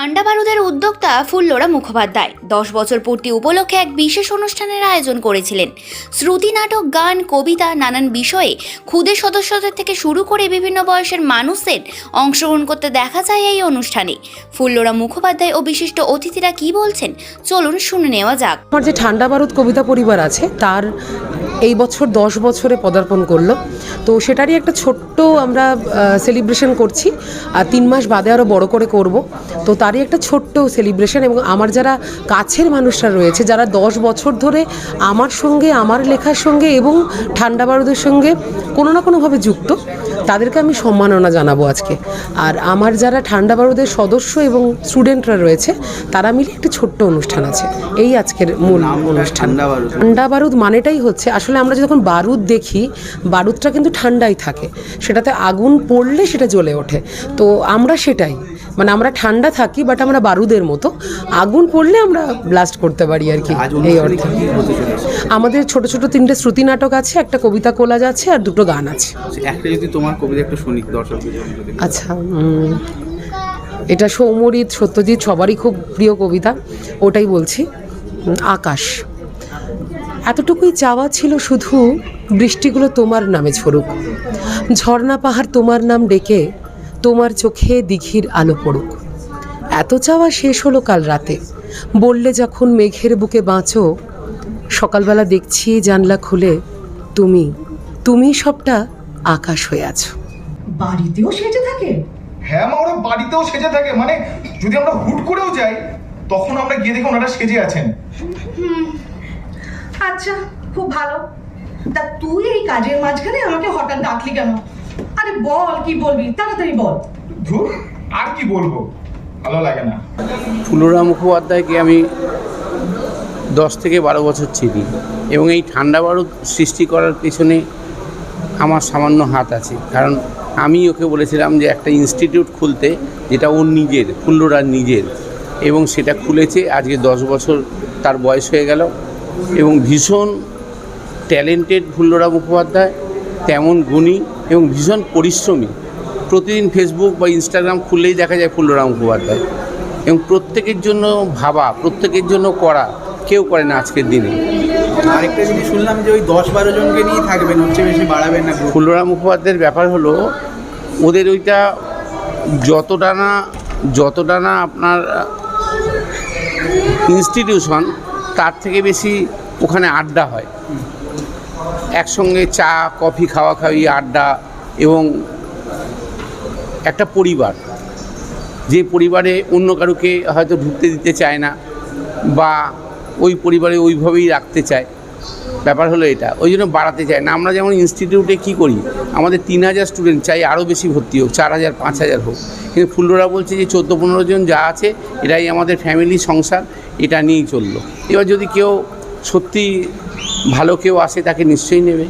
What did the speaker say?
ঠান্ডা বারুদের উদ্যোক্তা ফুল্লোরা মুখোপাধ্যায়। দশ বছর পূর্তি উপলক্ষে এক বিশেষ অনুষ্ঠানের আয়োজন করেছিলেন। শ্রুতি নাটক, গান, কবিতা, নানান বিষয়ে ক্ষুদে সদস্যদের থেকে শুরু করে বিভিন্ন বয়সের মানুষদের অংশগ্রহণ করতে দেখা যায় এই অনুষ্ঠানে। ফুল্লোরা মুখোপাধ্যায় ও বিশিষ্ট অতিথিরা কি বলছেন, চলুন শুনে নেওয়া যাক। আমার যে ঠান্ডা বারুদ কবিতা পরিবার আছে, তার এই বছর দশ বছরে পদার্পণ করল। তো সেটারই একটা ছোট্ট আমরা সেলিব্রেশন করছি। আর তিন মাস বাদে আরও বড় করে করব। তো তারই একটা ছোট্ট সেলিব্রেশন এবং আমার যারা কাছের মানুষরা রয়েছে যারা দশ বছর ধরে আমার সঙ্গে আমার লেখার সঙ্গে এবং ঠান্ডা বারুদের সঙ্গে কোনো না কোনোভাবে যুক্ত তাদেরকে আমি সম্মাননা জানাব আজকে। আর আমার যারা ঠান্ডা বারুদের সদস্য এবং স্টুডেন্টরা রয়েছে তারা মিলে একটি ছোট্ট অনুষ্ঠান আছে। এই আজকের মূল অনুষ্ঠান। ঠান্ডা বারুদ। ঠান্ডা বারুদ মানেটাই হচ্ছে আসলে আমরা যখন বারুদ দেখি বারুদটা কিন্তু ঠান্ডাই থাকে। সেটাতে আগুন পড়লে সেটা জ্বলে ওঠে। তো আমরা সেটাই। মানে আমরা ঠান্ডা থাকি বাট আমরা বারুদের মতো। আগুন পড়লে আমরা ব্লাস্ট করতে পারি আর কি এই অর্থে। আমাদের ছোট ছোট তিনটে শ্রুতি নাটক আছে একটা কবিতা কোলাজ আছে আর দুটো গান আছে। একটা যদি তোমার কবিতা একটু শুনি যদি আচ্ছা এটা সৌমরিত সত্যজিৎ সবারই খুব প্রিয় কবিতা ওটাই বলছি। আকাশ এতটুকুই চাওয়া ছিল শুধু বৃষ্টিগুলো তোমার নামে ঝরুক। ঝর্ণা পাহাড় তোমার নাম ডেকে তোমার চোখে দিঘির আলো পড়ুক। এত চাওয়া শেষ হলো কাল রাতে। বললে যখন মেঘের বুকে বাঁচো সকালবেলা দেখছি জানলা খুলে তুমি তুমি সবটা আকাশ হয়ে আছো। বাড়িতেও সেজে থাকে? হ্যাঁ মা ওরা বাড়িতেও সেজে থাকে। মানে যদি আমরা হুট করেও যাই তখন আমরা গিয়ে দেখি ওনারা সেজে আছেন। আচ্ছা খুব ভালো। তা তুই এই কাজের মাঝখানে আমাকে হঠাৎ ডাকলি কেন? আরে বল কি বলবি? তাড়াতাড়ি বল। ধুর আর কি বলব? ভালো লাগে না। ফুলরা মুখোপাধ্যায়কে আমি দশ থেকে বারো বছর চিনি। এবং এই ঠান্ডা বারুদ সৃষ্টি করার পেছনে আমার সামান্য হাত আছে। কারণ আমি ওকে বলেছিলাম যে একটা ইনস্টিটিউট খুলতে যেটা ওর নিজের ফুল্লরার নিজের এবং সেটা খুলেছে আজকে দশ বছর তার বয়স হয়ে গেল। এবং ভীষণ ট্যালেন্টেড ফুল্লরা মুখোপাধ্যায়। তেমন গুণী এবং ভীষণ পরিশ্রমী। প্রতিদিন ফেসবুক বা ইনস্টাগ্রাম খুললেই দেখা যায় ফুল্লরা মুখোপাধ্যায়। এবং প্রত্যেকের জন্য ভাবা প্রত্যেকের জন্য করা কেউ করে না আজকের দিনে। আরেকটা জিনিস শুনলাম যে ওই দশ বারো জনকে নিয়ে থাকবেন হচ্ছে বেশি বাড়াবেন না গ্রুপ ফুলরা মুখোপাধ্যায়ের ব্যাপার হলো ওদের ওইটা যতটা না যতটা না আপনার ইনস্টিটিউশন তার থেকে বেশি ওখানে আড্ডা হয়। একসঙ্গে চা, কফি, খাওয়া খাওয়ি, আড্ডা এবং একটা পরিবার। যে পরিবারে অন্য কারুকে হয়তো ঢুকতে দিতে চায় না বা ওই পরিবারে ওইভাবেই রাখতে চায়, ব্যাপার হলো এটা। ওই জন্য বাড়াতে চায় না। আমরা যেমন ইনস্টিটিউটে কী করি? আমাদের তিন হাজার স্টুডেন্ট চাই, আরও বেশি ভর্তি হোক, চার হাজার, পাঁচ হাজার হোক। কিন্তু ফুল্লরা বলছে যে চোদ্দ, পনেরো জন যা আছে এটাই আমাদের ফ্যামিলি সংসার, এটা নিয়েই চলল। এবার যদি কেউ সত্যি ভালো কেউ আসে তাকে নিশ্চয়ই নেবে।